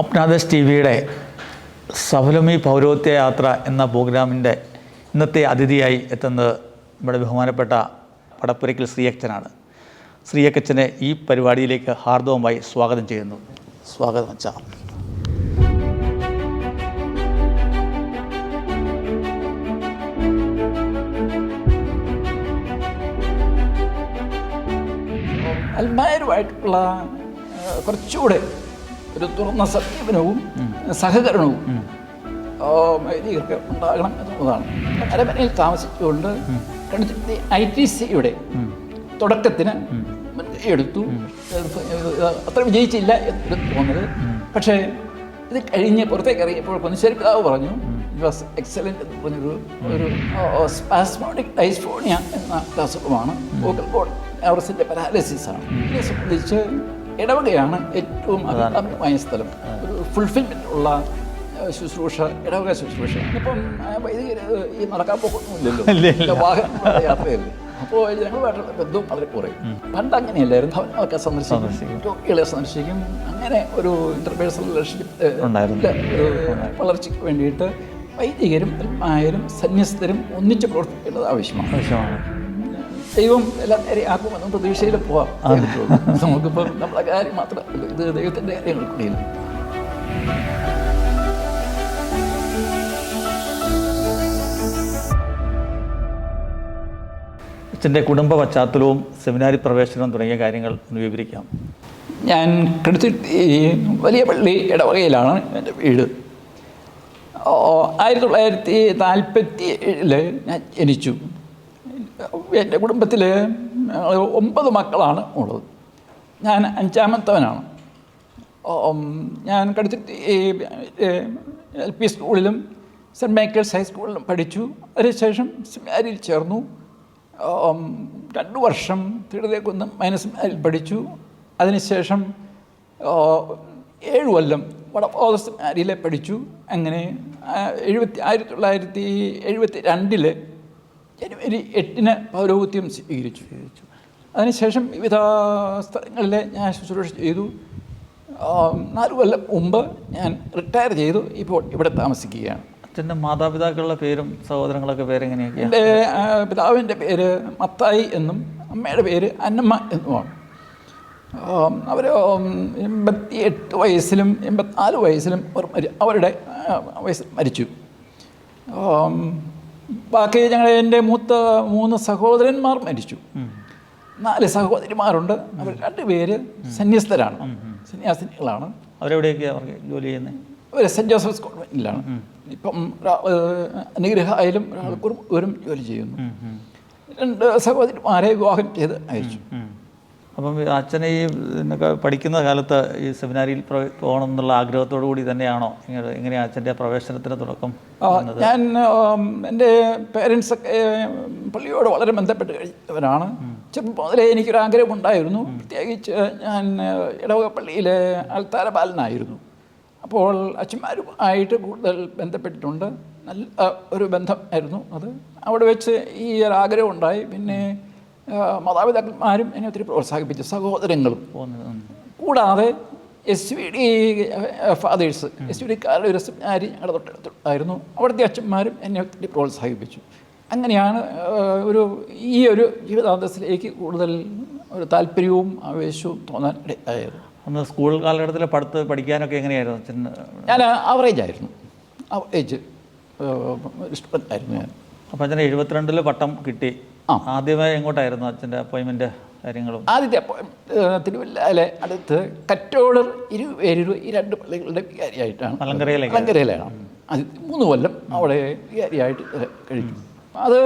അപ്നാദസ് T വിയുടെ സഫലമി പൗരോത്യ യാത്ര എന്ന പ്രോഗ്രാമിന്റെ ഇന്നത്തെ അതിഥിയായി എത്തുന്നത് നമ്മുടെ ബഹുമാനപ്പെട്ട പടപ്പുരയ്ക്കൽ ശ്രീയച്ചനാണ്. ശ്രീയക്കച്ചനെ ഈ പരിപാടിയിലേക്ക് ഹാർദവമായി സ്വാഗതം ചെയ്യുന്നു. സ്വാഗതം അച്ഛാ. അൽമാരുമായിട്ടുള്ള കുറച്ചുകൂടെ ഒരു തുറന്ന സമീപനവും സഹകരണവും. വൈദികർക്ക് ഉണ്ടാകണം എന്നുള്ളതാണ്. അരമനയിൽ താമസിച്ചുകൊണ്ട് കടുത്ത ഐ ടി സിയുടെ തുടക്കത്തിന് എടുത്തു. അത്ര വിജയിച്ചില്ല എന്നൊരു തോന്നുന്നത് പക്ഷേ ഇത് കഴിഞ്ഞ് പുറത്തേക്ക് ഇറങ്ങിയപ്പോൾ പൊന്നിശ്ശേരി പിതാവ് പറഞ്ഞു വാസ് എക്സലന്റ് എന്ന് പറഞ്ഞൊരു ഒരു സ്പാസ്മോണിക് ഡൈസ്ഫോണിയ എന്ന അസുഖമാണ് വോക്കൽ അവറസിന്റെ പാരാലിസിസ് ആണ്. ഇതിനെ സംബന്ധിച്ച് ഇടവകയാണ് ഏറ്റവും അഭികാമ്യമായ സ്ഥലം. ഒരു ഫുൾഫിൽമെന്റ് ഉള്ള ശുശ്രൂഷ ഇടവക ശുശ്രൂഷ. ഇപ്പം ഈ നടക്കാൻ പോകുന്നില്ലല്ലോ. വാഹന യാത്രയല്ലേ. അപ്പോൾ ഞങ്ങളുമായിട്ടുള്ള ബന്ധവും വളരെ കുറയും. പണ്ട് അങ്ങനെയല്ലായിരുന്നു. ഭവനങ്ങളൊക്കെ സന്ദർശിക്കും. രോഗികളെ സന്ദർശിക്കും. അങ്ങനെ ഒരു ഇന്റർപേഴ്സണൽ റിലേഷൻഷിപ്പ് ഉണ്ടായിരുന്നു. വളർച്ചയ്ക്ക് വേണ്ടിയിട്ട് വൈദികരും ആയാലും സന്യസ്തരും ഒന്നിച്ച് പ്രവർത്തിക്കേണ്ടത് ആവശ്യമാണ്. ആവശ്യമാണ്. ദൈവം എല്ലാം നേരെ ആക്കുമെന്ന പ്രതീക്ഷയിൽ പോവാം. നമുക്കിപ്പോൾ നമ്മളെ കാര്യം മാത്രമല്ല ഇത് ദൈവത്തിന്റെ കാര്യങ്ങൾ കൂടിയില്ല അച്ഛന്റെ കുടുംബ പശ്ചാത്തലവും സെമിനാരി പ്രവേശനവും തുടങ്ങിയ കാര്യങ്ങൾ ഒന്ന് വിവരിക്കാം. ഞാൻ കെടുത്തി വലിയ പള്ളി ഇടവകയിലാണ് എന്റെ വീട്. ആയിരത്തി തൊള്ളായിരത്തി നാൽപ്പത്തി ഏഴിൽ ഞാൻ ജനിച്ചു. എന്റെ കുടുംബത്തിൽ ഒമ്പത് മക്കളാണ് ഉള്ളത്. ഞാൻ അഞ്ചാമത്തവനാണ്. ഞാൻ ഞാൻ കടുത്തിട്ട് എൽ പി സ്കൂളിലും സെന്റ് മൈക്കിൾസ് ഹൈസ്കൂളിലും പഠിച്ചു. അതിനുശേഷം സെമിനാരിയിൽ ചേർന്നു. രണ്ട് വർഷം തിരുതേക്കുന്ന് മൈനസ് സെമിനാരിൽ പഠിച്ചു. അതിനുശേഷം ഏഴ് കൊല്ലം വടപ്പോത സെമിനാരിയിലെ പഠിച്ചു. അങ്ങനെ എഴുപത്തി ആയിരത്തി തൊള്ളായിരത്തി എഴുപത്തി രണ്ടിൽ ജനുവരി എട്ടിന് പൗരോഹിത്യം സ്വീകരിച്ചു. അതിനുശേഷം വിവിധ സ്ഥലങ്ങളിൽ ഞാൻ ശുശ്രൂഷ ചെയ്തു. നാല് കൊല്ലം മുമ്പ് ഞാൻ റിട്ടയർ ചെയ്തു. ഇപ്പോൾ ഇവിടെ താമസിക്കുകയാണ്. അച്ഛന്റെ മാതാപിതാക്കളുടെ പേരും സഹോദരങ്ങളൊക്കെ പേരെങ്ങനെയൊക്കെയാണ് എന്റെ പിതാവിന്റെ പേര് മത്തായി എന്നും അമ്മയുടെ പേര് അന്നമ്മ എന്നുമാണ്. അവർ എൺപത്തി എട്ട് വയസ്സിലും എൺപത്തിനാല് വയസ്സിലും അവർ അവരുടെ വയസ്സിൽ മരിച്ചു. ബാക്കി ഞങ്ങൾ എന്റെ മൂത്ത മൂന്ന് സഹോദരന്മാർ മരിച്ചു. നാല് സഹോദരിമാരുണ്ട്. അവർ രണ്ടുപേര് സന്യസ്തരാണ്. സന്യാസിനികളാണ്. അവരെവിടെയൊക്കെയാണ് ജോലി ചെയ്യുന്നത് അവർ സെന്റ് ജോസഫ്സ് കോൺവെന്റിലാണ് ഇപ്പം അനുഗ്രഹ ആയാലും ഒരാൾക്കൊരു ഒരാൾ ജോലി ചെയ്യുന്നു. രണ്ട് സഹോദരിമാരെ വിവാഹം ചെയ്ത് അയച്ചു. അപ്പം അച്ഛനെ ഈ പഠിക്കുന്ന കാലത്ത് ഈ സെമിനാരിയിൽ പോകണം എന്നുള്ള ആഗ്രഹത്തോടു കൂടി തന്നെയാണോ? ഇങ്ങനെ എങ്ങനെയാണ് അച്ഛന്റെ പ്രവേശനത്തിന് തുടക്കം ഞാൻ എന്റെ പേരൻസ് പള്ളിയോട് വളരെ ബന്ധപ്പെട്ട് കഴിഞ്ഞവരാണ്. ചെറുപ്പം മുതലേ എനിക്കൊരു ആഗ്രഹം ഉണ്ടായിരുന്നു പ്രത്യേകിച്ച് ഞാൻ ഇടവക പള്ളിയിലെ അൽത്താര ബാലനായിരുന്നു അപ്പോൾ അച്ഛന്മാരുമായിട്ട് കൂടുതൽ ബന്ധപ്പെട്ടിട്ടുണ്ട്. നല്ല ഒരു ബന്ധമായിരുന്നു അത്. അവിടെ വെച്ച് ഈ ഒരു ആഗ്രഹം ഉണ്ടായി പിന്നെ മാതാപിതാക്കന്മാരും എന്നെ ഒത്തിരി പ്രോത്സാഹിപ്പിച്ചു സഹോദരങ്ങളും. കൂടാതെ S V D fathers S V ഡിക്കാരുടെ ഒരു സെമിനാരി ഞങ്ങളുടെ തൊട്ടടുത്തുണ്ടായിരുന്നു. അവിടുത്തെ അച്ഛന്മാരും എന്നെ ഒത്തിരി പ്രോത്സാഹിപ്പിച്ചു. അങ്ങനെയാണ് ഒരു ഈ ഒരു ജീവിതാന്തസ്സിലേക്ക് കൂടുതൽ ഒരു താല്പര്യവും ആവേശവും തോന്നാൻ ഇടയായത്. അന്ന് സ്കൂൾ കാലഘട്ടത്തിൽ പഠിത്ത് പഠിക്കാനൊക്കെ എങ്ങനെയായിരുന്നു അച്ഛൻ? ഞാൻ ആവറേജ് ആയിരുന്നു. ആവറേജ് സ്റ്റുഡന്റ് ആയിരുന്നു ഞാൻ. അപ്പം അച്ഛന് എഴുപത്തിരണ്ടിൽ പട്ടം കിട്ടി. ആദ്യമായി എങ്ങോട്ടായിരുന്നു അച്ഛന്റെ അപ്പോയിൻമെന്റ് കാര്യങ്ങളും? ആദ്യത്തെ തിരുവല്ലയിലെ അടുത്ത് കറ്റോളർ ഇരുപേരൂർ ഈ രണ്ട് പള്ളികളുടെ വികാരിയായിട്ടാണ്. മലങ്കരയിലെ മലങ്കരയിലാണ് അത് മൂന്ന് കൊല്ലം അവിടെ വികാരിയായിട്ട് കഴിഞ്ഞു അത്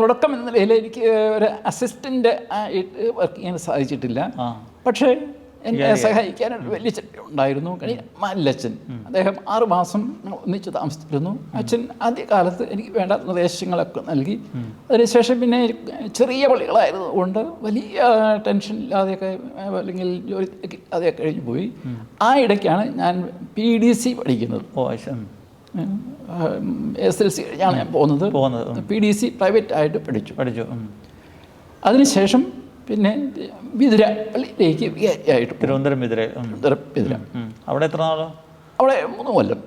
തുടക്കം എന്ന നിലയിൽ എനിക്ക് ഒരു അസിസ്റ്റന്റ് ആയിട്ട് വർക്ക് ചെയ്യാൻ സാധിച്ചിട്ടില്ല. പക്ഷേ എന്നെ സഹായിക്കാനായിട്ട് വലിയ ചെട്ടി ഉണ്ടായിരുന്നു. മല്ലച്ഛൻ അദ്ദേഹം ആറ് മാസം ഒന്നിച്ച് താമസിച്ചിരുന്നു. അച്ഛൻ ആദ്യകാലത്ത് എനിക്ക് വേണ്ട നിർദ്ദേശങ്ങളൊക്കെ നൽകി. അതിനുശേഷം പിന്നെ ചെറിയ പള്ളികളായിരുന്നു. കൊണ്ട് വലിയ ടെൻഷൻ ഇല്ലാതെയൊക്കെ അല്ലെങ്കിൽ ജോലി ഇല്ലാതെയൊക്കെ കഴിഞ്ഞു പോയി. ആ ഇടയ്ക്കാണ് ഞാൻ പി ഡി സി പഠിക്കുന്നത്. ഓ എസ് എൽ സി കഴിഞ്ഞാണ് ഞാൻ പോകുന്നത്. പോകുന്നത്. പി ഡി സി പ്രൈവറ്റ് ആയിട്ട് പഠിച്ചു. പഠിച്ചു. അതിനുശേഷം പിന്നെ വിതുര പള്ളിയിലേക്ക് ആയിട്ട്. തിരുവനന്തപുരം എതിരെ വിതുര അവിടെ എത്ര നാളോ? അവിടെ മൂന്ന് കൊല്ലം.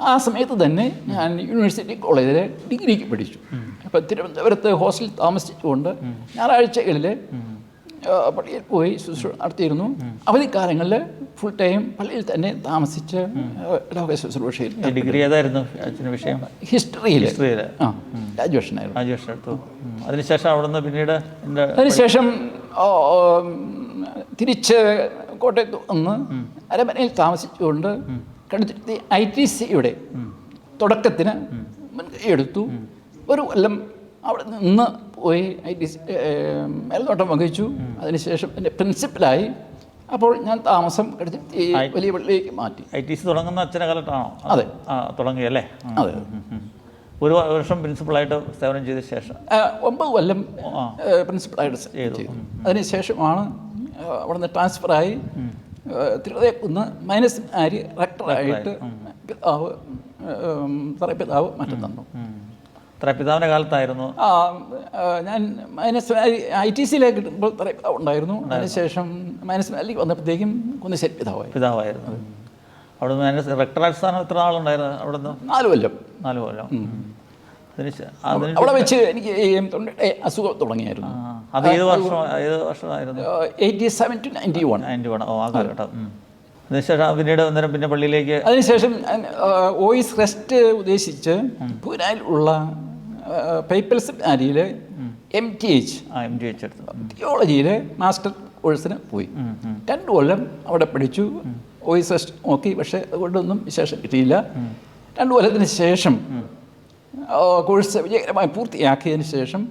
ആ സമയത്ത് തന്നെ ഞാൻ യൂണിവേഴ്സിറ്റി കോളേജിലെ ഡിഗ്രിക്ക് പഠിച്ചു. അപ്പം തിരുവനന്തപുരത്ത് ഹോസ്റ്റലിൽ താമസിച്ചുകൊണ്ട് ഞായറാഴ്ചകളിൽ പള്ളിയിൽ പോയി ശുശ്രൂഷ നടത്തിയിരുന്നു. അവധിക്കാലങ്ങളിൽ ഫുൾ ടൈം പള്ളിയിൽ തന്നെ താമസിച്ച് ലോക ശുശ്രൂഷയിൽ ഡിഗ്രി ഏതായിരുന്നു അച്ഛന്റെ വിഷയം? ഹിസ്റ്ററിയിൽ ഗ്രാജുവേഷനായിരുന്നു ഗ്രാജുവേഷൻ എടുത്തു. അതിനുശേഷം അവിടുന്ന് പിന്നീട് അതിനുശേഷം തിരിച്ച് കോട്ടയത്ത് വന്ന് അരമനയിൽ താമസിച്ചുകൊണ്ട് കടുത്തിരുത്തി ഐ ടി സിയുടെ തുടക്കത്തിന് മുൻകൈയെടുത്തു ഒരു കൊല്ലം അവിടെ നിന്ന് പോയി. മേൽനോട്ടം വഹിച്ചു. അതിനുശേഷം എന്റെ പ്രിൻസിപ്പലായി. അപ്പോൾ ഞാൻ താമസം ഈ വലിയ പള്ളിയിലേക്ക് മാറ്റി. ഐ ടി സി തുടങ്ങുന്ന അച്ഛനെ കാലത്താണോ? അതെ. തുടങ്ങി തുടങ്ങിയല്ലേ? അതെ. ഒരു വർഷം പ്രിൻസിപ്പളായിട്ട് സേവനം ചെയ്ത ശേഷം? ഒമ്പത് കൊല്ലം. പ്രിൻസിപ്പളായിട്ട് ചെയ്തു. അതിനുശേഷമാണ് അവിടുന്ന് ട്രാൻസ്ഫറായി. തിരുവതേക്കുന്ന് മൈനസ് ആരി റക്ടറായിട്ട് പിതാവ് പിതാവ് മാറ്റം തന്നു. ഉം. പിതാവിന്റെ കാലത്തായിരുന്നു. ആ, ഞാൻ മൈനസ് ഐ ടി സിയിലേക്ക് കിട്ടുമ്പോൾ തറ പിതാവ് ഉണ്ടായിരുന്നു. അതിനുശേഷം മൈനസ് വാലിക്ക് വന്നപ്പോഴത്തേക്കും കുന്നശ്ശേരി പിതാവായി. പിതാവായിരുന്നു. അവിടെ നിന്ന് മൈനസ് റെക്ടറായ സ്ഥാനം എത്ര നാളുണ്ടായിരുന്നു അവിടെ നിന്ന് നാല് കൊല്ലം. നാല് കൊല്ലം. അവിടെ വെച്ച് എനിക്ക് അസുഖം തുടങ്ങിയായിരുന്നു. അത് ഏത് വർഷം ഏത് വർഷമായിരുന്നു? Eighty seven to ninety one ninety one ഓ ആ കാലഘട്ടം. അതിനുശേഷം പിന്നീട് അന്നേരം പിന്നെ പള്ളിയിലേക്ക് അതിനുശേഷം വോയിസ് റെസ്റ്റ് ഉദ്ദേശിച്ച് പൂനായിലുള്ള പേപ്പൽ അരിയിൽ M T H M T H എടുത്തു. തിയോളജിയിൽ മാസ്റ്റർ കോഴ്സിന് പോയി. രണ്ട് കൊല്ലം അവിടെ പഠിച്ചു. ഓയിസ് നോക്കി. പക്ഷേ അതുകൊണ്ടൊന്നും വിശേഷം കിട്ടിയില്ല. രണ്ട് കൊല്ലത്തിന് ശേഷം കോഴ്സ് വിജയകരമായി പൂർത്തിയാക്കിയതിന് ശേഷം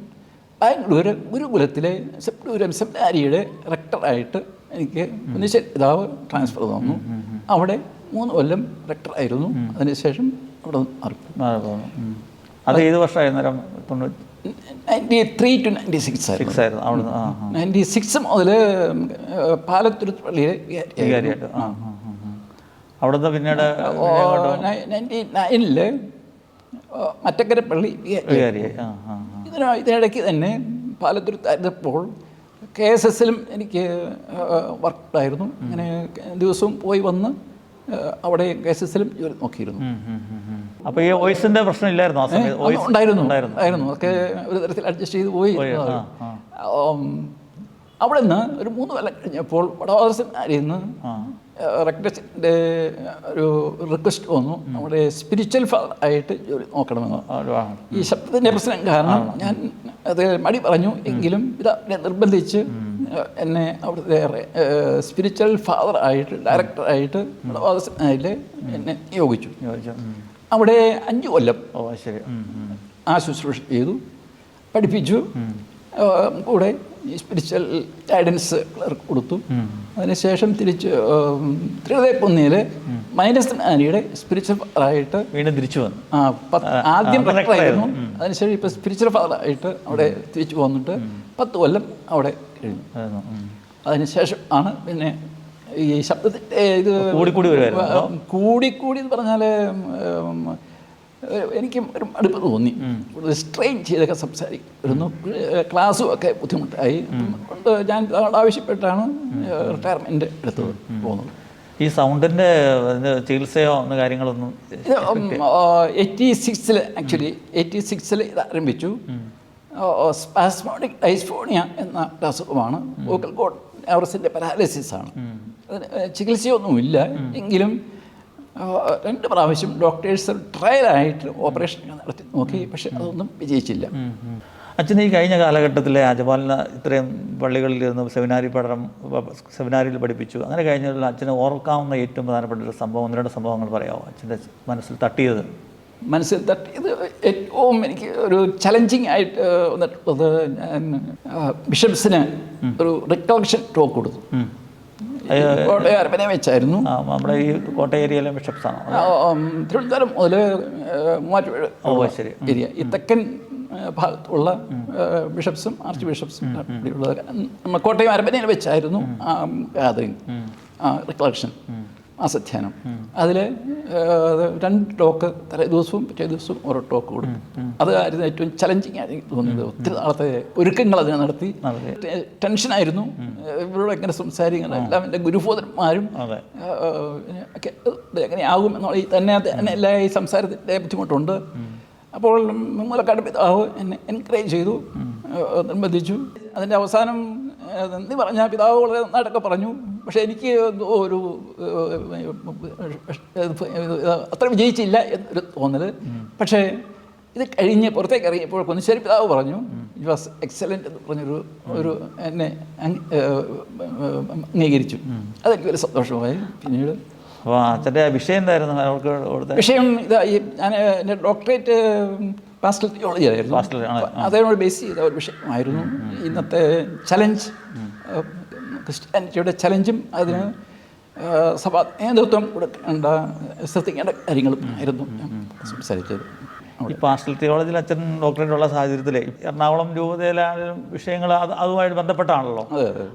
ബാംഗ്ലൂർ ഗുരുകുലത്തിലെ സെപ്റ്റൂരം സെമിനാരിയുടെ റെക്ടറായിട്ട് എനിക്ക് പിതാവ് ട്രാൻസ്ഫർ തന്നു അവിടെ മൂന്ന് കൊല്ലം റെക്ടറായിരുന്നു അതിനുശേഷം അവിടെ മാറി. അത് ഏത് വർഷമായിരുന്നു? അന്നേരം തൊണ്ണൂറ്റി ninety three to ninety six six ആയിരുന്നു. നയന്റി സിക്സ് മുതൽ പാലത്തുരുത്ത് പള്ളിയിലെ വികാരിയായിട്ട്. ആ. അവിടുന്ന് പിന്നീട് നയന്റി നയനിൽ മറ്റക്കര പള്ളി വികാരിയായി. ഇതിന് ഇതിനിടയ്ക്ക് തന്നെ പാലത്തുരുത്തായിരുന്നപ്പോൾ കെ എസ് എസിലും എനിക്ക് വർക്കുണ്ടായിരുന്നു. അങ്ങനെ ദിവസവും പോയി വന്ന് അവിടെ കെ എസ് എസിലും ജോലി നോക്കിയിരുന്നു. ഉം, ഉം, ഉം, ഉം. അപ്പൊ ഈ വോയിസിന്റെ പ്രശ്നം ഇല്ലായിരുന്നു ആ സമയത്ത്? വോയിസ് ഉണ്ടായിരുന്നു. ഉണ്ടായിരുന്നു. ഒക്കെ ഒരു തരത്തിൽ അഡ്ജസ്റ്റ് ചെയ്ത് പോയി. അവിടെ നിന്ന് ഒരു മൂന്ന് കൊല്ലം കഴിഞ്ഞപ്പോൾ വടവാസനാരിൽ നിന്ന് റെക്ടസിന്റെ ഒരു റിക്വസ്റ്റ് വന്നു. നമ്മുടെ സ്പിരിച്വൽ ഫാദർ ആയിട്ട് ജോലി നോക്കണമെന്ന്. ഈ ശബ്ദത്തിന്റെ പ്രശ്നം കാരണം ഞാൻ അത് മടി പറഞ്ഞു. എങ്കിലും പിതാവിനെ നിർബന്ധിച്ച് എന്നെ അവിടുത്തെ സ്പിരിച്വൽ ഫാദർ ആയിട്ട് ഡയറക്ടറായിട്ട് വടവാസനായിൽ എന്നെ നിയോഗിച്ചു. അവിടെ അഞ്ച് കൊല്ലം ഓ ശരി. ആ ശുശ്രൂഷ ചെയ്തു. പഠിപ്പിച്ചു. കൂടെ സ്പിരിച്വൽ ഗൈഡൻസ് ക്ലർക്ക് കൊടുത്തു. അതിനുശേഷം തിരിച്ച് മൈനസ് ആനിയുടെ സ്പിരിച്വൽ ഫാദറായിട്ട് വീണ്ടും തിരിച്ചു വന്നു. ആ, ആദ്യം ആയിരുന്നു. റെക്ടറായിരുന്നു അതിനുശേഷം ഇപ്പൊ സ്പിരിച്വൽ ഫാദറായിട്ട് അവിടെ തിരിച്ചു വന്നിട്ട് പത്ത് കൊല്ലം അവിടെ കഴിഞ്ഞു. അതിനുശേഷം ആണ് പിന്നെ ഈ ശബ്ദത്തിന്റെ ഇത് കൂടിക്കൂടി കൂടിക്കൂടി എന്ന് പറഞ്ഞാൽ എനിക്ക് ഒരു അടുപ്പ് തോന്നി. റിസ്ട്രെയിൻ സ്ട്രെയിൻ ചെയ്തൊക്കെ സംസാരിക്കുന്നു ക്ലാസ്സും ഒക്കെ ബുദ്ധിമുട്ടായി. അതുകൊണ്ട് ഞാൻ ആവശ്യപ്പെട്ടാണ് റിട്ടയർമെന്റ് എടുത്തത് പോകുന്നത്. ഈ സൗണ്ടിന്റെ ഇത് ചികിത്സയോ ഒന്ന് കാര്യങ്ങളൊന്നും എയ്റ്റി സിക്സിൽ ആക്ച്വലി എയ്റ്റി സിക്സിൽ ഇത് ആരംഭിച്ചു. സ്പാസ്മോണിക് ഡൈസ്ഫോണിയ എന്ന അസുഖമാണ്. വോക്കൽ കോഡ് നെവറസിന്റെ പാരാലിസിസ് ആണ്. ചികിത്സയൊന്നുമില്ല. എങ്കിലും രണ്ട് പ്രാവശ്യം ഡോക്ടേഴ്സ് ട്രയലായിട്ട് ഓപ്പറേഷൻ നടത്തി നോക്കി. പക്ഷെ അതൊന്നും വിജയിച്ചില്ല. അച്ഛൻ ഈ കഴിഞ്ഞ കാലഘട്ടത്തിലെ അജപാലന ഇത്രയും പള്ളികളിൽ ഇരുന്ന് സെമിനാരി പഠനം സെമിനാരിയിൽ പഠിപ്പിച്ചു. അങ്ങനെ കഴിഞ്ഞുള്ള അച്ഛനെ ഓർക്കാവുന്ന ഏറ്റവും പ്രധാനപ്പെട്ട ഒരു സംഭവം ഒന്ന് രണ്ട് സംഭവങ്ങൾ പറയാമോ? അച്ഛന്റെ മനസ്സിൽ തട്ടിയത്. മനസ്സിൽ തട്ടിയത് ഏറ്റവും എനിക്ക് ഒരു ചലഞ്ചിങ് ആയിട്ട് വന്നിട്ടുള്ളത് ഞാൻ ബിഷപ്സിന് ഒരു റിക്കലക്ഷൻ ടോക്ക് കൊടുത്തു. കോട്ടയം വെച്ചായിരുന്നു. നമ്മുടെ ഈ കോട്ടയം ഏരിയയിലെ ബിഷപ്സാണോ തിരുവനന്തപുരം മുതൽ മൂവാറ്റുപുഴ ശരി. ഏരിയ. ഈ തെക്കൻ ഭാഗത്തുള്ള ബിഷപ്സും ആർച്ച് ബിഷപ്സും നമ്മൾ കോട്ടയം അരപ്പനയിൽ വെച്ചായിരുന്നു ആ റിക്കളക്ഷൻ മാസധ്യാനം അതിൽ രണ്ട് ടോക്ക് തലേ ദിവസവും പിറ്റേ ദിവസവും ഓരോ ടോക്ക് കൊടുക്കും. അതായിരുന്നു ഏറ്റവും ചലഞ്ചിങ് ആയി തോന്നിയത് ഒത്തിരി നാളത്തെ ഒരുക്കങ്ങൾ അതിനെ നടത്തി. ടെൻഷനായിരുന്നു. ഇവരോട് എങ്ങനെ സംസാരിക്കണം. എല്ലാം എന്റെ ഗുരുഭോദന്മാരും ഒക്കെ എങ്ങനെയാകും എന്നുള്ള തന്നെ തന്നെ എല്ലാ ഈ സംസാരത്തിന്റെ ബുദ്ധിമുട്ടുണ്ട്. അപ്പോൾ മൂലക്കാട് പിതാവ് എന്നെ എൻകറേജ് ചെയ്തു. നിർബന്ധിച്ചു. അതിന്റെ അവസാനം നീ നന്ദി പറഞ്ഞ പിതാവ് വളരെ നന്നായിട്ടൊക്കെ പറഞ്ഞു. പക്ഷേ എനിക്ക് ഒരു അത്ര വിജയിച്ചില്ല എന്നൊരു തോന്നൽ പക്ഷേ ഇത് കഴിഞ്ഞ് പുറത്തേക്ക് ഇറങ്ങിയപ്പോൾ കുന്നിശ്ശേരി പിതാവ് പറഞ്ഞു ഇറ്റ് വാസ് എക്സലന്റ് എന്ന് പറഞ്ഞൊരു ഒരു എന്നെ അംഗീകരിച്ചു. അതെനിക്ക് വലിയ സന്തോഷമായി പിന്നീട്. അച്ഛന്റെ വിഷയം എന്തായിരുന്നു? കൊടുത്ത വിഷയം ഇതാ ഈ ഞാൻ എന്റെ ഡോക്ടറേറ്റ് പാസ്റ്റൽ തിയോളജി ആയിരുന്നു. അതിനോട് ബേസ് ചെയ്ത ഒരു വിഷയമായിരുന്നു. ഇന്നത്തെ ചലഞ്ച് ക്രിസ്ത്യാനിറ്റിയുടെ ചലഞ്ചും അതിന് സഭ നേതൃത്വം കൊടുക്കേണ്ട ശ്രദ്ധിക്കേണ്ട കാര്യങ്ങളും ആയിരുന്നു. സംസാരിച്ചത്. ഈ പാസ്റ്റൽ തിയോളജിയിൽ അച്ഛൻ ഡോക്ടറേറ്റ് ഉള്ള സാഹചര്യത്തിൽ എറണാകുളം രൂപതയിലും വിഷയങ്ങൾ അത് അതുമായിട്ട് ബന്ധപ്പെട്ടാണല്ലോ.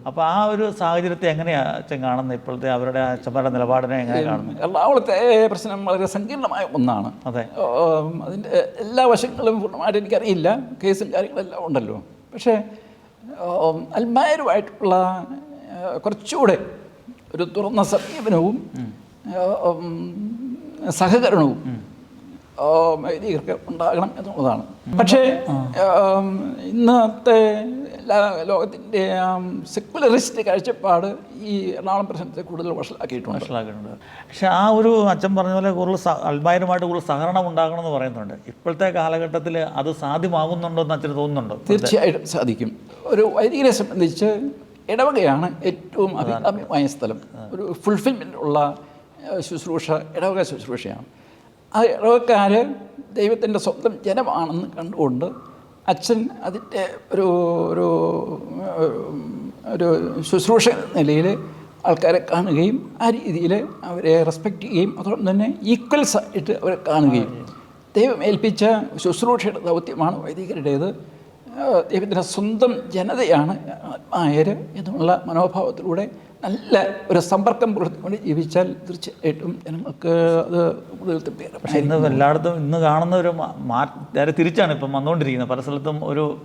അപ്പോൾ ആ ഒരു സാഹചര്യത്തെ എങ്ങനെയാണ് അച്ഛൻ കാണുന്നത് ഇപ്പോഴത്തെ അവരുടെ അച്ഛന്മാരുടെ നിലപാടിനെ എങ്ങനെ കാണുന്നത് എറണാകുളത്തെ പ്രശ്നം വളരെ സങ്കീർണമായ ഒന്നാണ്. അതെ. അതിന്റെ എല്ലാ വശങ്ങളും പൂർണമായിട്ട് എനിക്കറിയില്ല. കേസും കാര്യങ്ങളെല്ലാം ഉണ്ടല്ലോ. പക്ഷേ അൽമാരുമായിട്ടുള്ള അൽമായരുമായിട്ടുള്ള കുറച്ചുകൂടെ ഒരു തുറന്ന സമീപനവും സഹകരണവും ഉണ്ടാകണം എന്നുള്ളതാണ്. പക്ഷേ ഇന്നത്തെ ലോകത്തിന്റെ സെക്കുലറിസ്റ്റ് കാഴ്ചപ്പാട് ഈ എറണാകുളം പ്രശ്നത്തെ കൂടുതൽ വഷളാക്കിയിട്ടുണ്ട്. വഷളാക്കിയിട്ടുണ്ട്. പക്ഷേ ആ ഒരു അച്ഛൻ പറഞ്ഞ പോലെ കൂടുതൽ അൽമായരുമായിട്ട് കൂടുതൽ സഹകരണം ഉണ്ടാകണമെന്ന് പറയുന്നുണ്ട്. ഇപ്പോഴത്തെ കാലഘട്ടത്തിൽ അത് സാധ്യമാകുന്നുണ്ടോ എന്ന് അച്ഛന് തോന്നുന്നുണ്ടോ? തീർച്ചയായിട്ടും സാധിക്കും. ഒരു വൈദികരെ സംബന്ധിച്ച് ഇടവകയാണ് ഏറ്റവും അഭികാമ്യമായ സ്ഥലം. ഒരു ഫുൾഫിൽമെന്റ് ഉള്ള ശുശ്രൂഷ ഇടവക ശുശ്രൂഷയാണ്. ആ ഇടവക്കാർ ദൈവത്തിന്റെ സ്വന്തം ജനമാണെന്ന് കണ്ടുകൊണ്ട് അച്ഛൻ അതിന്റെ ഒരു ഒരു ഒരു ശുശ്രൂഷ നിലയിൽ ആൾക്കാരെ കാണുകയും ആ രീതിയിൽ അവരെ റെസ്പെക്റ്റ് ചെയ്യുകയും അതോടൊപ്പം തന്നെ ഈക്വൽസ് ആയിട്ട് അവരെ കാണുകയും. ദൈവം ഏൽപ്പിച്ച ശുശ്രൂഷയുടെ ദൗത്യമാണ് വൈദികരുടേത്. ദൈവത്തിന്റെ സ്വന്തം ജനതയാണ് ആയർ എന്നുള്ള മനോഭാവത്തിലൂടെ നല്ല ഒരു സമ്പർക്കം പുലർത്തിക്കൊണ്ട് ജീവിച്ചാൽ തീർച്ചയായിട്ടും ജനങ്ങൾക്ക് അത് കൂടുതൽ തൃപ്തികരം. പക്ഷെ ഇന്ന് എല്ലായിടത്തും ഇന്ന് കാണുന്ന ഒരു മാ- നേരെ തിരിച്ചാണ് ഇപ്പം വന്നുകൊണ്ടിരിക്കുന്നത്. പല സ്ഥലത്തും ഒരു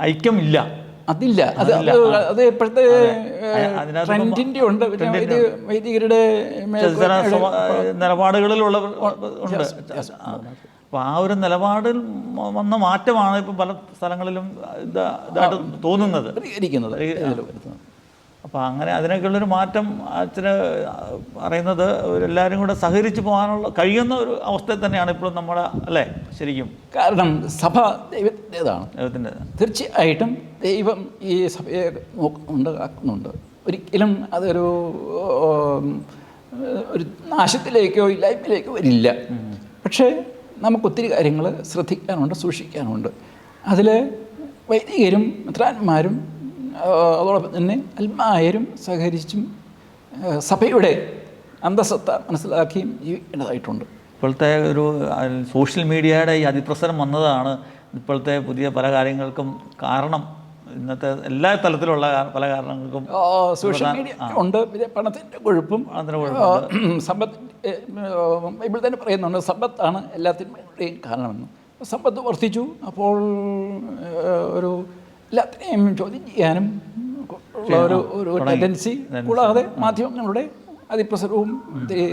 ഐക്യമില്ല. അതില്ല. അത് അത് ഇപ്പോഴത്തെ ട്രെൻഡിന്റെ ഉണ്ട്. വൈദിക വൈദികരുടെ നിലപാടുകളിലുള്ള ഉണ്ട്. അപ്പോൾ ആ ഒരു നിലപാടിൽ വന്ന മാറ്റമാണ് ഇപ്പം പല സ്ഥലങ്ങളിലും ഇതാ ഇതായിട്ട് തോന്നുന്നത്. ഇരിക്കുന്നത് അപ്പോൾ അങ്ങനെ അതിനൊക്കെയുള്ളൊരു മാറ്റം അച്ഛന് പറയുന്നത് എല്ലാവരും കൂടെ സഹകരിച്ച് പോകാനുള്ള കഴിയുന്ന ഒരു അവസ്ഥയിൽ തന്നെയാണ് ഇപ്പോഴും നമ്മുടെ അല്ലേ? ശരിക്കും. കാരണം സഭ ദൈവത്തിന്റെതാണ്. ദൈവത്തിന്റെ തീർച്ചയായിട്ടും ദൈവം ഈ സഭയെ നോക്കുന്നുണ്ട് കാക്കുന്നുണ്ട് ഒരിക്കലും അതൊരു ഒരു നാശത്തിലേക്കോ ഇല്ലായ്മയിലേക്കോ വരില്ല. പക്ഷേ നമുക്ക് ഒത്തിരി കാര്യങ്ങൾ ശ്രദ്ധിക്കാനുണ്ട് സൂക്ഷിക്കാനുണ്ട്. അതിൽ വൈദികരും മിത്രാന്മാരും അതോടൊപ്പം തന്നെ അൽമായരും സഹകരിച്ചും സഭയുടെ അന്തസത്ത മനസ്സിലാക്കിയും ജീവിക്കേണ്ടതായിട്ടുണ്ട്. ഇപ്പോഴത്തെ ഒരു സോഷ്യൽ മീഡിയയുടെ ഈ അതിപ്രസരം വന്നതാണ് ഇപ്പോഴത്തെ പുതിയ പല കാര്യങ്ങൾക്കും കാരണം. ഇന്നത്തെ എല്ലാ തലത്തിലുള്ള പല കാരണങ്ങൾക്കും സോഷ്യൽ മീഡിയ ഉണ്ട്. പിന്നെ പണത്തിന്റെ കൊഴുപ്പും അതിന് ആ, സമ്പത്ത് ബൈബിൾ തന്നെ പറയുന്നുണ്ട് സമ്പത്താണ് എല്ലാത്തിന്റെയും കാരണമെന്ന്. സമ്പത്ത് വർദ്ധിച്ചു അപ്പോൾ ഒരു എല്ലാത്തിനെയും ചോദ്യം ചെയ്യാനും ഉള്ള ഒരു ഒരു ടെൻഡൻസി കൂടാതെ മാധ്യമങ്ങളുടെ അതിപ്രസരവും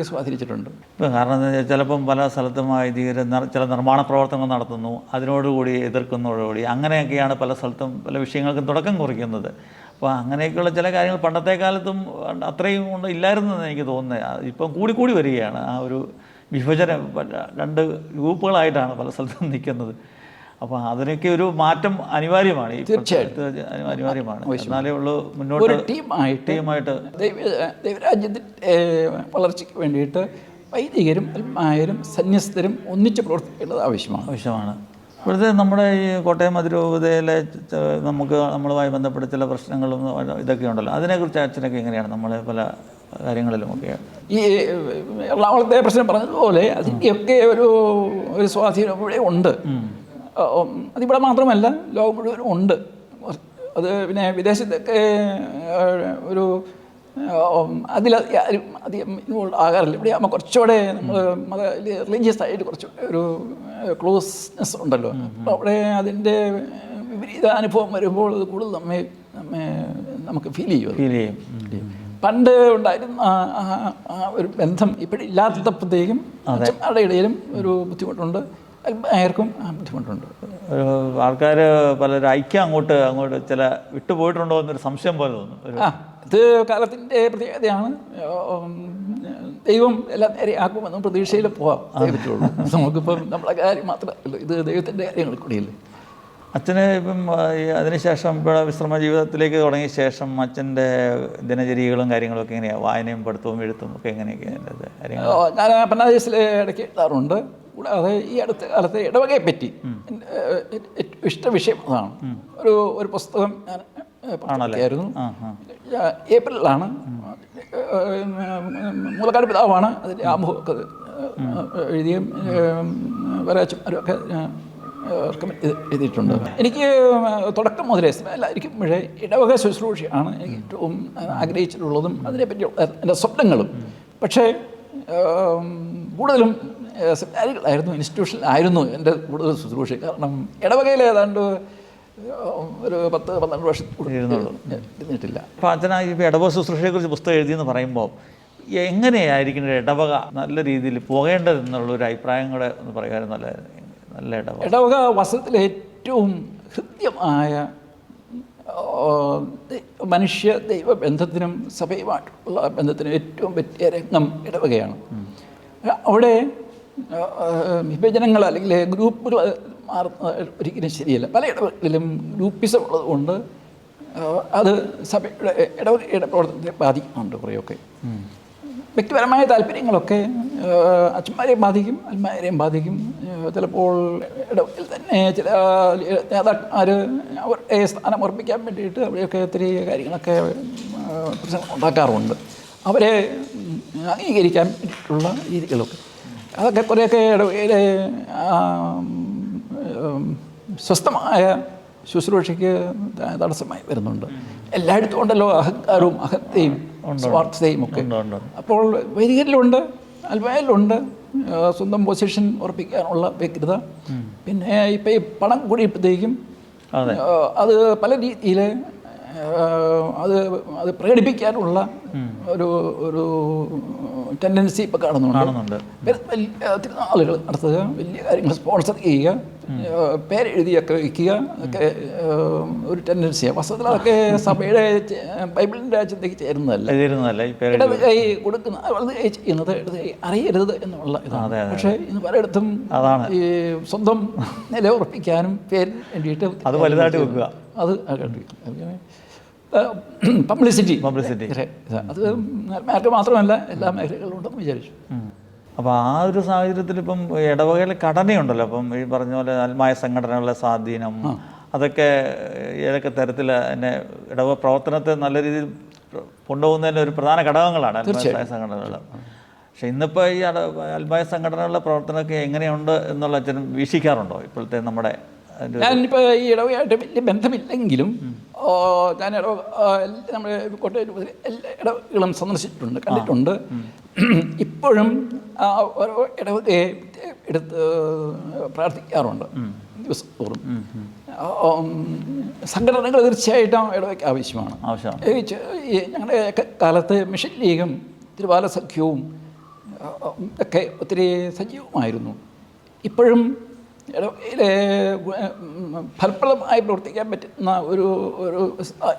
സ്വാധീനിച്ചിട്ടുണ്ട് ഇപ്പം കാരണം എന്താ വെച്ചാൽ ചിലപ്പം പല സ്ഥലത്തും വൈദികർ ചില നിർമ്മാണ പ്രവർത്തനങ്ങൾ നടത്തുന്നു അതിനോടുകൂടി എതിർക്കുന്നതോടുകൂടി അങ്ങനെയൊക്കെയാണ് പല സ്ഥലത്തും പല വിഷയങ്ങൾക്കും തുടക്കം കുറിക്കുന്നത്. അപ്പോൾ അങ്ങനെയൊക്കെയുള്ള ചില കാര്യങ്ങൾ പണ്ടത്തെ കാലത്തും അത്രയും കൊണ്ട് ഇല്ലായിരുന്നെന്ന് എനിക്ക് തോന്നുന്നത്. ഇപ്പം കൂടി കൂടി വരികയാണ്. ആ ഒരു വിഭജനം രണ്ട് ഗ്രൂപ്പുകളായിട്ടാണ് പല സ്ഥലത്തും നിൽക്കുന്നത്. അപ്പോൾ അതിനൊക്കെ ഒരു മാറ്റം അനിവാര്യമാണ്. തീർച്ചയായിട്ടും. അനിവാര്യമാണ്. എന്നാലേ ഉള്ളൂ മുന്നോട്ട് ടീമായിട്ട് ടീമായിട്ട് ദൈവ ദൈവരാജ്യത്തിന്റെ വളർച്ചയ്ക്ക് വേണ്ടിയിട്ട് വൈദികരും അൽമായരും സന്യസ്തരും ഒന്നിച്ച് പ്രവർത്തിക്കേണ്ടത് ആവശ്യമാണ്. ആവശ്യമാണ്. ഇപ്പോഴത്തെ നമ്മുടെ ഈ കോട്ടയം അതിരൂപതയിലെ നമുക്ക് നമ്മളുമായി ബന്ധപ്പെട്ട ചില പ്രശ്നങ്ങളും ഇതൊക്കെ ഉണ്ടല്ലോ. അതിനെക്കുറിച്ച് അച്ഛനൊക്കെ എങ്ങനെയാണ്? നമ്മൾ പല കാര്യങ്ങളിലും ഒക്കെ. ഈ എറണാകുളത്തെ പ്രശ്നം പറഞ്ഞതുപോലെ അതിന്റെയൊക്കെ ഒരു ഒരു സ്വാധീനം ഇവിടെ ഉണ്ട്. അതിവിടെ മാത്രമല്ല ലോകം മുഴുവനും ഉണ്ട്. അത് പിന്നെ വിദേശത്തൊക്കെ ഒരു അതിൽ ആരും അധികം ഇൻവോൾവ് ആകാറില്ല. ഇവിടെ ആകുമ്പോൾ കുറച്ചുകൂടെ നമ്മൾ മത റിലീജിയസ് ആയിട്ട് കുറച്ച് ഒരു ക്ലോസ്നെസ് ഉണ്ടല്ലോ. അപ്പോൾ അവിടെ അതിന്റെ വിപരീത അനുഭവം വരുമ്പോൾ അത് കൂടുതൽ നമ്മെ നമ്മെ നമുക്ക് ഫീൽ ചെയ്യും ഫീൽ ചെയ്യും. പണ്ട് ഉണ്ടായിരുന്ന ഒരു ബന്ധം ഇപ്പോഴില്ലാത്തപ്പോഴത്തേക്കും അച്ഛന്മാരുടെ ഇടയിലും ഒരു ബുദ്ധിമുട്ടുണ്ട്. അല്പർക്കും ആ ബുദ്ധിമുട്ടുണ്ട്. ഒരു ആൾക്കാർ പലരും ഐക്യം അങ്ങോട്ട് അങ്ങോട്ട് ചില വിട്ടുപോയിട്ടുണ്ടോ എന്നൊരു സംശയം പോലെ തോന്നും. ഇത് കാലത്തിന്റെ പ്രത്യേകതയാണ്. ദൈവം എല്ലാം നേരെ ആക്കുമെന്നും പ്രതീക്ഷയിൽ പോവാം. അതേ. പറ്റുള്ളൂ. നമുക്കിപ്പം നമ്മളെ കാര്യം മാത്രമല്ല ഇത് ദൈവത്തിന്റെ കാര്യങ്ങൾ കൂടിയല്ലേ അച്ഛന് ഇപ്പം അതിനുശേഷം ഇപ്പോൾ വിശ്രമ ജീവിതത്തിലേക്ക് തുടങ്ങിയ ശേഷം അച്ഛന്റെ ദിനചര്യകളും കാര്യങ്ങളൊക്കെ എങ്ങനെയാണ് വായനയും പഠിത്തവും എഴുത്തും ഒക്കെ എങ്ങനെയൊക്കെയാണ് ഞാൻ പന്നാദേശിൽ ഇടയ്ക്ക് എഴുതാറുണ്ട്. കൂടാതെ ഈ അടുത്ത കാലത്ത് ഇടവകയെ പറ്റി എന്റെ, ഏറ്റവും ഇഷ്ട വിഷയം അതാണ്. ഒരു ഒരു പുസ്തകം ഞാൻ ഏഹ്, ഏപ്രിലാണ്. മൂലക്കാട് പിതാവാണ് അതിന്റെ ആമുഖമൊക്കെ എഴുതിയും ഒക്കെ റെക്കമെൻഡ് എഴുതിയിട്ടുണ്ട്. എനിക്ക് തുടക്കം മുതലേ എല്ലായിരിക്കുമ്പോഴേ ഇടവക ശുശ്രൂഷയാണ് എനിക്ക് ഏറ്റവും ആഗ്രഹിച്ചിട്ടുള്ളതും അതിനെപ്പറ്റിയുള്ള എന്റെ സ്വപ്നങ്ങളും. പക്ഷേ കൂടുതലും സെമിനാരികളായിരുന്നു ഇൻസ്റ്റിറ്റ്യൂഷനിലായിരുന്നു എന്റെ കൂടുതൽ ശുശ്രൂഷ. കാരണം ഇടവകയിൽ ഏതാണ്ട് ഒരു പത്ത് പന്ത്രണ്ട് വർഷം ഇരുന്നിട്ടില്ല അപ്പോൾ അച്ഛനാ ഈ ഇടവക ശുശ്രൂഷയെക്കുറിച്ച് പുസ്തകം എഴുതിയെന്ന് പറയുമ്പോൾ എങ്ങനെയായിരിക്കും ഇടവക നല്ല രീതിയിൽ പോകേണ്ടതെന്നുള്ള ഒരു അഭിപ്രായം കൂടെ ഒന്ന് പറയുമായിരുന്നു നല്ലതായിരുന്നു. നല്ല ഇടവക. ഇടവക വസത്തിലെ ഏറ്റവും ഹൃദ്യമായ മനുഷ്യ ദൈവ ബന്ധത്തിനും സഭയുമായിട്ടുള്ള ബന്ധത്തിനും ഏറ്റവും പറ്റിയ രംഗം ഇടവകയാണ്. അവിടെ വിഭജനങ്ങൾ അല്ലെങ്കിൽ ഗ്രൂപ്പുകൾ മാറുന്നത് ഒരിക്കലും ശരിയല്ല. പല ഇടവകളിലും ഗ്രൂപ്പിസം ഉള്ളതുകൊണ്ട് അത് സഭയുടെ ഇടവകയുടെ പ്രവർത്തനത്തെ ബാധിക്കുന്നുണ്ട് കുറേയൊക്കെ. വ്യക്തിപരമായ താല്പര്യങ്ങളൊക്കെ അച്ഛന്മാരെയും ബാധിക്കും അന്മാരെയും ബാധിക്കും. ചിലപ്പോൾ ഇടവയിൽ തന്നെ ചില നേതാക്കന്മാർ അവരുടെ സ്ഥാനം ഉറപ്പിക്കാൻ വേണ്ടിയിട്ട് അവിടെയൊക്കെ ഒത്തിരി കാര്യങ്ങളൊക്കെ പ്രശ്നങ്ങൾ ഉണ്ടാക്കാറുണ്ട്. അവരെ അംഗീകരിക്കാൻ വേണ്ടിയിട്ടുള്ള രീതികളൊക്കെ. അതൊക്കെ കുറേയൊക്കെ ഉം, സ്വസ്ഥമായ ശുശ്രൂഷയ്ക്ക് തടസ്സമായി വരുന്നുണ്ട്. എല്ലായിടത്തും ഉണ്ടല്ലോ അഹങ്കാരവും അഹത്തെയും സ്വാർത്ഥതയും ഒക്കെ. അപ്പോൾ വൈദികരിലുണ്ട് അൽവയലുണ്ട് സ്വന്തം പൊസിഷൻ ഉറപ്പിക്കാനുള്ള വ്യഗ്രത. പിന്നെ ഇപ്പം ഈ പണം കൂടിയപ്പോഴത്തേക്കും. അത്. പല രീതിയിൽ അത് അത് പ്രകടിപ്പിക്കാനുള്ള ഒരു ഒരു ടെൻഡൻസി ഇപ്പൊ കാണുന്നുണ്ട്. ആളുകൾ നടത്തുക വലിയ കാര്യങ്ങൾ സ്പോൺസർ ചെയ്യുക പേരെഴുതിയൊക്കെ വയ്ക്കുക ഒക്കെ ഒരു ടെൻഡൻസിയാണ് വസ്തുത്തിൽ അതൊക്കെ സഭയുടെ ബൈബിളിന്റെ ബൈബിളിന്റെ ചിന്തയ്ക്ക് ചേരുന്നതല്ല ഈ കൊടുക്കുന്ന വളരെ ചെയ്യുന്നത് അറിയരുത് എന്നുള്ള ഇതാണ്. പക്ഷേ ഇന്ന് പലയിടത്തും. ഈ സ്വന്തം നില ഉറപ്പിക്കാനും പേര് വേണ്ടിയിട്ട് അത് വലുതായിട്ട് വെക്കുക. അത് പബ്ലിസിറ്റി പബ്ലിസിറ്റി അത് മേഖല മാത്രമല്ല എല്ലാ മേഖലകളിലും ഉണ്ടെന്ന് വിചാരിച്ചു അപ്പോൾ ആ ഒരു സാഹചര്യത്തിൽ ഇപ്പം ഇടവകയിൽ ഘടനയുണ്ടല്ലോ. അപ്പം ഈ പറഞ്ഞ പോലെ ആത്മായ സംഘടനകളുടെ സ്വാധീനം അതൊക്കെ ഏതൊക്കെ തരത്തിൽ എന്നെ ഇടവ പ്രവർത്തനത്തെ നല്ല രീതിയിൽ കൊണ്ടുപോകുന്നതിന്റെ ഒരു പ്രധാന ഘടകങ്ങളാണ് ആത്മായ സംഘടനകൾ പക്ഷെ ഇന്നിപ്പോൾ ഈ ആത്മായ സംഘടനകളുടെ പ്രവർത്തനമൊക്കെ എങ്ങനെയുണ്ട് എന്നുള്ള അച്ഛനും വീക്ഷിക്കാറുണ്ടോ? ഇപ്പോഴത്തെ നമ്മുടെ ഞാനിപ്പോൾ ഈ ഇടവയായിട്ട് വലിയ ബന്ധമില്ലെങ്കിലും ഞാൻ ഇടവ നമ്മൾ എല്ലാ- നമ്മുടെ കോട്ടയം രൂപത്തിൽ എല്ലാ ഇടവകളും സന്ദർശിച്ചിട്ടുണ്ട് കണ്ടിട്ടുണ്ട്. ഇപ്പോഴും ഓരോ ഇടവകയെ എടുത്ത് പ്രാർത്ഥിക്കാറുണ്ട്. ദിവസം തോറും. ആ, ഉം, സംഘടനകൾ തീർച്ചയായിട്ടും ഇടവയ്ക്ക് ആവശ്യമാണ്. ഞങ്ങളുടെ കാലത്ത് മിഷൻ ലീഗും തിരുവാല സഖ്യവും ഒക്കെ ഒത്തിരി സജീവമായിരുന്നു. ഇപ്പോഴും ഫലപ്രദമായി പ്രവർത്തിക്കാൻ പറ്റുന്ന ഒരു ഒരു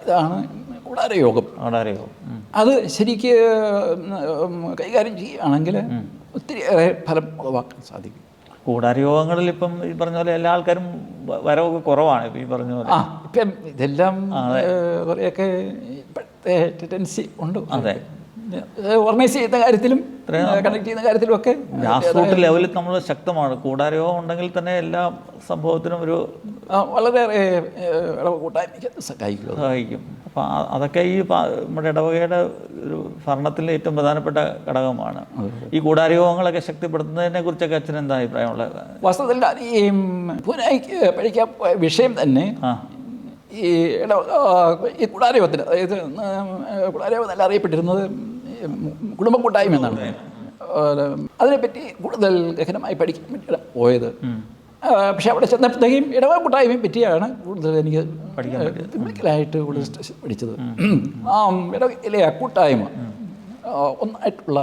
ഇതാണ് കൂടാരയോഗം കൂടാരയോഗം. അത് ശരിക്ക് കൈകാര്യം ചെയ്യുകയാണെങ്കിൽ ഒത്തിരിയേറെ ഫലം ഉളവാക്കാൻ സാധിക്കും. കൂടാരയോഗങ്ങളിൽ ഇപ്പം ഈ പറഞ്ഞ പോലെ എല്ലാ ആൾക്കാരും വരവൊക്കെ കുറവാണ് ഇപ്പം ഈ പറഞ്ഞ പോലെ. ആ ഇപ്പം ഇതെല്ലാം കുറേയൊക്കെ ഇപ്പോഴത്തെ ടെൻഡൻസി ഉണ്ട്. അതെ. ഓർഗനൈസ് ചെയ്യുന്ന കാര്യത്തിലും കണക്ട് ചെയ്യുന്ന കാര്യത്തിലും ഒക്കെ ഗ്രാസ് റൂട്ട് ലെവലിൽ നമ്മൾ ശക്തമാണ്. കൂടാരയോ ഉണ്ടെങ്കിൽ തന്നെ എല്ലാ സംഭവത്തിനും ഒരു വളരെ കൂട്ടായ്മയ്ക്ക് സഹായിക്കും. സഹായിക്കും. അപ്പം അതൊക്കെ ഈ നമ്മുടെ ഇടവകയുടെ ഒരു ഭരണത്തിലെ ഏറ്റവും പ്രധാനപ്പെട്ട ഘടകമാണ്. ഈ കൂടാരയോഗങ്ങളൊക്കെ ശക്തിപ്പെടുത്തുന്നതിനെ കുറിച്ചൊക്കെ അച്ഛൻ എന്താ അഭിപ്രായമുള്ളത്? വാസ്തവത്തിൽ ഈ പൂനായിക്ക് പഠിക്കാൻ വിഷയം തന്നെ ഈ ഈ കുടാരയോഗത്തിന് അതായത് കുടാരയോഗം എന്നല്ല അറിയപ്പെട്ടിരുന്നത് കുടുംബ കൂട്ടായ്മ എന്നാണ് അതിനെപ്പറ്റി കൂടുതൽ ഗഹനമായി പഠിക്കാൻ വേണ്ടിയാണ് പോയത്. പക്ഷേ അവിടെ ചെന്നപ്പോഴത്തേക്കും ഇടവ കൂട്ടായ്മയെ പറ്റിയാണ് കൂടുതൽ എനിക്ക് പഠിക്കാനായിട്ട് കൂടുതൽ പഠിച്ചത്. ആ ഇടവയിലെ ആ കൂട്ടായ്മ ഒന്നായിട്ടുള്ള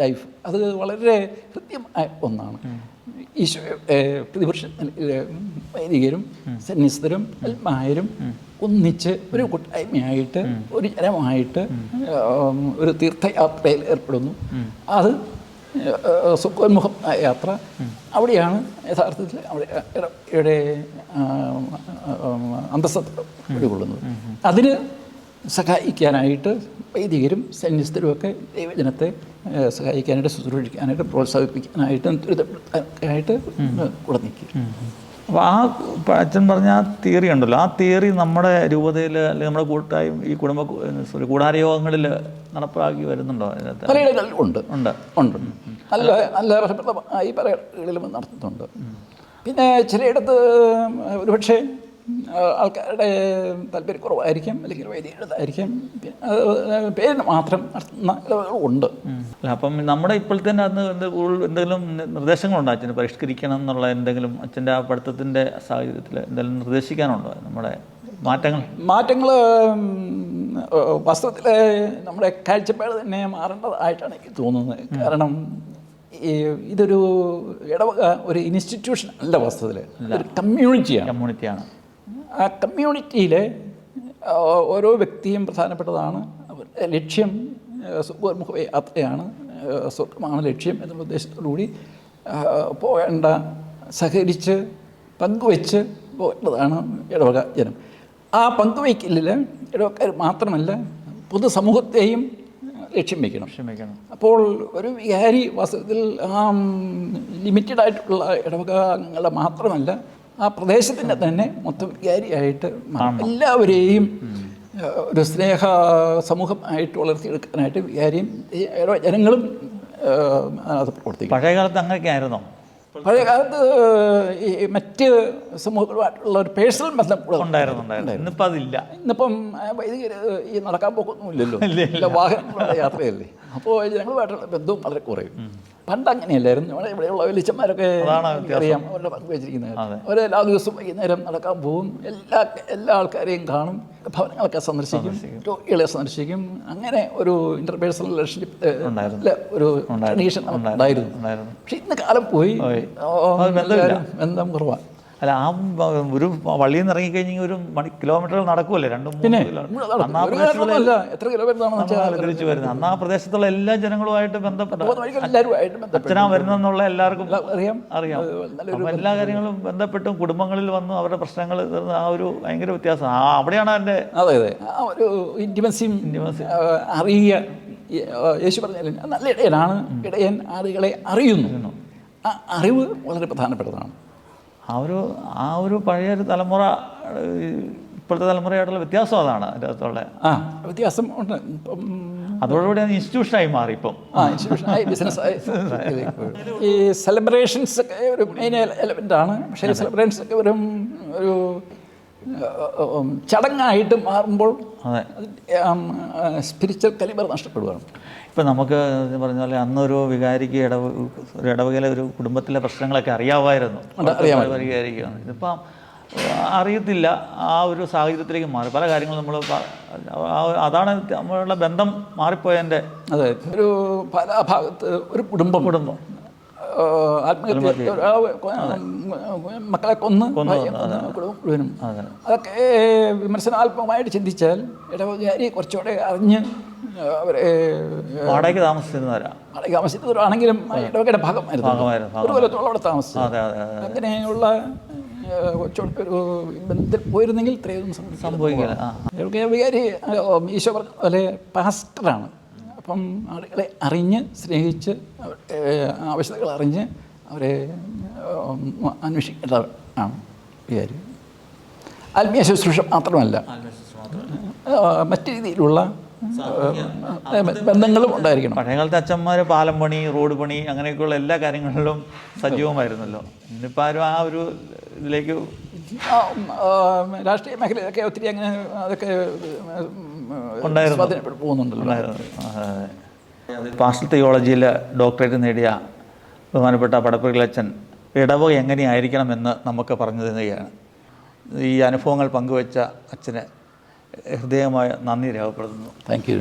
ലൈഫ്. അത് വളരെ ഹൃദ്യമായ ഒന്നാണ്. ഈശോ പ്രതിപക്ഷ വൈദികരും സന്യസ്തരും അൽമായരും ഒന്നിച്ച് ഒരു കൂട്ടായ്മയായിട്ട് ഒരു ജനമായിട്ട് ഒരു തീർത്ഥയാത്രയിൽ ഏർപ്പെടുന്നു. അത് സുഖോന്മുഖം യാത്ര. അവിടെയാണ് യഥാർത്ഥത്തിൽ അവിടെ ഇവിടെ അന്തസ്സത്ത് പിടികൊള്ളുന്നത് അതിന് സഹായിക്കാനായിട്ട് വൈദികരും സന്യസ്തരുമൊക്കെ ദൈവജനത്തെ സഹായിക്കാനായിട്ട് ശുശ്രൂഷിക്കാനായിട്ട് പ്രോത്സാഹിപ്പിക്കാനായിട്ടും ദുരിതപ്പെടുത്താനായിട്ട് കൂടെ അപ്പോൾ ആ അച്ഛൻ പറഞ്ഞ ആ തിയറി ഉണ്ടല്ലോ. ആ തിയറി നമ്മുടെ രൂപതയിൽ അല്ലെങ്കിൽ നമ്മുടെ കൂട്ടായും ഈ കുടുംബ സോറി കൂടാരയോഗങ്ങളിൽ നടപ്പാക്കി വരുന്നുണ്ടോ അതിനകത്ത്? പലയിടങ്ങളിലും ഉണ്ട്. ഉണ്ട്. ഉണ്ട്. നല്ല നല്ല പല പലയിടങ്ങളിലും നടത്തുന്നുണ്ട്. പിന്നെ ചിലയിടത്ത് ഒരുപക്ഷെ ആൾക്കാരുടെ താല്പര്യക്കുറവായിരിക്കും അല്ലെങ്കിൽ വൈദികരുടേതായിരിക്കാം പിന്നെ പേരിന് മാത്രം ഉണ്ട്. അപ്പം നമ്മുടെ ഇപ്പോഴത്തെ അന്ന് എന്ത് കൂടുതൽ എന്തെങ്കിലും നിർദ്ദേശങ്ങളുണ്ടോ? അച്ഛന് പരിഷ്കരിക്കണം എന്നുള്ള എന്തെങ്കിലും അച്ഛന്റെ ആ പഠിത്തത്തിന്റെ സാഹചര്യത്തിൽ എന്തെങ്കിലും നിർദ്ദേശിക്കാനുണ്ടോ നമ്മുടെ മാറ്റങ്ങൾ? മാറ്റങ്ങൾ വസ്ത്രത്തിൽ നമ്മുടെ കാഴ്ചപ്പാട് തന്നെ മാറേണ്ടതായിട്ടാണ് എനിക്ക് തോന്നുന്നത്. കാരണം ഇതൊരു ഇടവക ഒരു ഇൻസ്റ്റിറ്റ്യൂഷൻ അല്ല വസ്ത്രത്തിൽ ഒരു കമ്മ്യൂണിറ്റിയാണ് കമ്മ്യൂണിറ്റിയാണ് ആ കമ്മ്യൂണിറ്റിയിലെ ഓരോ വ്യക്തിയും പ്രധാനപ്പെട്ടതാണ്. അവരുടെ ലക്ഷ്യം സുഖോന്മുഖ യാത്രയാണ് സ്വർഗമാണ് ലക്ഷ്യം എന്നുള്ള ഉദ്ദേശത്തോടുകൂടി പോകേണ്ട സഹകരിച്ച് പങ്കുവെച്ച് പോകേണ്ടതാണ് ഇടവക ജനം. ആ പങ്കുവയ്ക്കലിൽ ഇടവക്കാർ മാത്രമല്ല പൊതുസമൂഹത്തെയും ലക്ഷ്യം വയ്ക്കണം. ക്ഷമിക്കണം അപ്പോൾ ഒരു വികാരി വാസ്തവത്തിൽ ആ ലിമിറ്റഡ് ആയിട്ടുള്ള ഇടവക അംഗങ്ങളെ മാത്രമല്ല ആ പ്രദേശത്തിന്റെ തന്നെ മൊത്തം വികാരിയായിട്ട് എല്ലാവരെയും ഒരു സ്നേഹ സമൂഹമായിട്ട് വളർത്തിയെടുക്കാനായിട്ട് വികാരിയും ഓരോ ജനങ്ങളും അതിനകത്ത് പ്രവർത്തിക്കും പഴയ കാലത്ത് അങ്ങനെയൊക്കെ ആയിരുന്നോ പഴയ കാലത്ത് ഈ മറ്റ് സമൂഹങ്ങളുമായിട്ടുള്ള ഒരു പേഴ്സണൽ ബന്ധം ഉണ്ടായിരുന്നു. ഇന്നിപ്പോൾ അതില്ല. ഇന്നിപ്പം വൈദികർ ഈ നടക്കാൻ പോക്കൊന്നുമില്ലല്ലോ ഇല്ല വാഹനങ്ങളുടെ യാത്രയല്ലേ? അപ്പോൾ ജനങ്ങളുമായിട്ടുള്ള ബന്ധവും വളരെ കുറയും. പണ്ട് അങ്ങനെയല്ലായിരുന്നു നമ്മുടെ ഇവിടെയുള്ള വലിച്ചന്മാരൊക്കെ അറിയാം അവരുടെ പങ്ക് വെച്ചിരിക്കുന്നത്. അവർ എല്ലാ ദിവസവും വൈകുന്നേരം നടക്കാൻ പോകും. എല്ലാ എല്ലാ ആൾക്കാരെയും കാണും. ഭവനങ്ങളൊക്കെ സന്ദർശിക്കും. രോഗികളെ സന്ദർശിക്കും. അങ്ങനെ ഒരു ഇന്റർപേഴ്സണൽ റിലേഷൻഷിപ്പ് ഒരു ട്രഡീഷൻ ഉണ്ടായിരുന്നു. പക്ഷെ ഇന്ന് കാലം പോയി. ബന്ധം കുറവാണ് അല്ല ആ ഒരു വള്ളിയിൽ നിന്ന് ഇറങ്ങിക്കഴിഞ്ഞെങ്കിൽ ഒരു മണി കിലോമീറ്ററുകൾ നടക്കുമല്ലേ രണ്ടും തിരിച്ചു വരുന്നത്. അന്ന് ആ പ്രദേശത്തുള്ള എല്ലാ ജനങ്ങളുമായിട്ട് ബന്ധപ്പെട്ട അച്ഛനാ വരുന്നെന്നുള്ള എല്ലാവർക്കും അറിയാം. അറിയാം. അപ്പം എല്ലാ കാര്യങ്ങളും ബന്ധപ്പെട്ടും കുടുംബങ്ങളിൽ വന്നു അവരുടെ പ്രശ്നങ്ങൾ ആ ഒരു ഭയങ്കര വ്യത്യാസം. ആ അവിടെയാണ് എന്റെ അതെ അതെ. ഒരു ഇന്റിമസിയും അറിയുക. യേശു പറഞ്ഞാലും നല്ല ഇടയനാണ്. ഇടയൻ ആളുകളെ അറിയുന്നു. ആ അറിവ് വളരെ പ്രധാനപ്പെട്ടതാണ്. ആ ഒരു ആ ഒരു പഴയ ഒരു തലമുറ ഇപ്പോഴത്തെ തലമുറയായിട്ടുള്ള വ്യത്യാസം അതാണ് അതിന്റെ അകത്തുള്ള. ആ വ്യത്യാസം ഉണ്ട്. അതോടുകൂടി അത് ഇൻസ്റ്റിറ്റ്യൂഷനായി മാറി ഇപ്പം. ആ ഇൻസ്റ്റിറ്റ്യൂഷനായി ബിസിനസ്സായി ഈ സെലിബ്രേഷൻസ് ഒക്കെ ഒരു മെയിൻ എലമെന്റ് ആണ്. പക്ഷേ സെലിബ്രേഷൻസ് ഒക്കെ ഒരു ചടങ്ങായിട്ട് മാറുമ്പോൾ അതെ. സ്പിരിച്വൽ കലിബർ നഷ്ടപ്പെടുകയാണ് ഇപ്പം നമുക്ക് പറഞ്ഞ പോലെ അന്നൊരു വികാരിക്ക് ഇടവ ഒരു ഇടവകയിലെ ഒരു കുടുംബത്തിലെ പ്രശ്നങ്ങളൊക്കെ അറിയാമായിരുന്നു. പരിഹരിക്കുകയാണ്. ഇതിപ്പം അറിയത്തില്ല. ആ ഒരു സാഹചര്യത്തിലേക്ക് മാറി. പല കാര്യങ്ങളും നമ്മൾ അതാണ് നമ്മളുടെ ബന്ധം മാറിപ്പോയതിന്റെ അതെ ഒരു പല ഭാഗത്ത് ഒരു കുടുംബം. കുടുംബം. ആത്മഹത്യ. മക്കളെ കൊന്ന് മുഴുവനും അതെ. അതൊക്കെ വിമർശനാത്മകമായിട്ട് ചിന്തിച്ചാൽ ഇടവകാരി കുറച്ചുകൂടെ അറിഞ്ഞ് അവരെ വാടകയ്ക്ക് താമസിച്ചിരുന്നവരാ? വാടക താമസിച്ചിരുന്നവരാണെങ്കിലും ഇടവകയുടെ ഭാഗമായിരുന്നു. ഒരു കൊല്ലത്തോളം അവിടെ താമസിച്ചു. അങ്ങനെയുള്ള ബന്ധത്തിൽ പോയിരുന്നെങ്കിൽ ഇത്രയൊന്നും സംഭവിക്കില്ല. സംഭവിക്കില്ല. വികാരി ഈശോ പറഞ്ഞ പോലെ പാസ്റ്ററാണ്. അപ്പം ആളുകളെ അറിഞ്ഞ് സ്നേഹിച്ച് ആവശ്യതകൾ അറിഞ്ഞ് അവരെ അന്വേഷിക്കേണ്ട ആണ് വികാരി ആത്മീയ ശുശ്രൂഷ മാത്രമല്ല. മറ്റു രീതിയിലുള്ള ബന്ധങ്ങളും ഉണ്ടായിരിക്കണം. പഴയകാലത്തെ അച്ഛന്മാർ പാലം പണി റോഡ് പണി അങ്ങനെയൊക്കെയുള്ള എല്ലാ കാര്യങ്ങളിലും സജീവമായിരുന്നല്ലോ. ഇന്നിപ്പോൾ ആരും ആ ഒരു ഇതിലേക്ക് രാഷ്ട്രീയ മേഖലയിലൊക്കെ ഒത്തിരി അങ്ങനെ അതൊക്കെ പോകുന്നുണ്ടല്ലോ. പാസ്റ്റൽ തിയോളജിയിൽ ഡോക്ടറേറ്റ് നേടിയ ബഹുമാനപ്പെട്ട പടപ്പുരകളച്ചൻ എങ്ങനെയായിരിക്കണം എന്ന് നമുക്ക് പറഞ്ഞു തരികയാണ്. ഈ അനുഭവങ്ങൾ പങ്കുവച്ച അച്ഛന് ഹൃദയമായ നന്ദി രേഖപ്പെടുത്തുന്നു. Thank you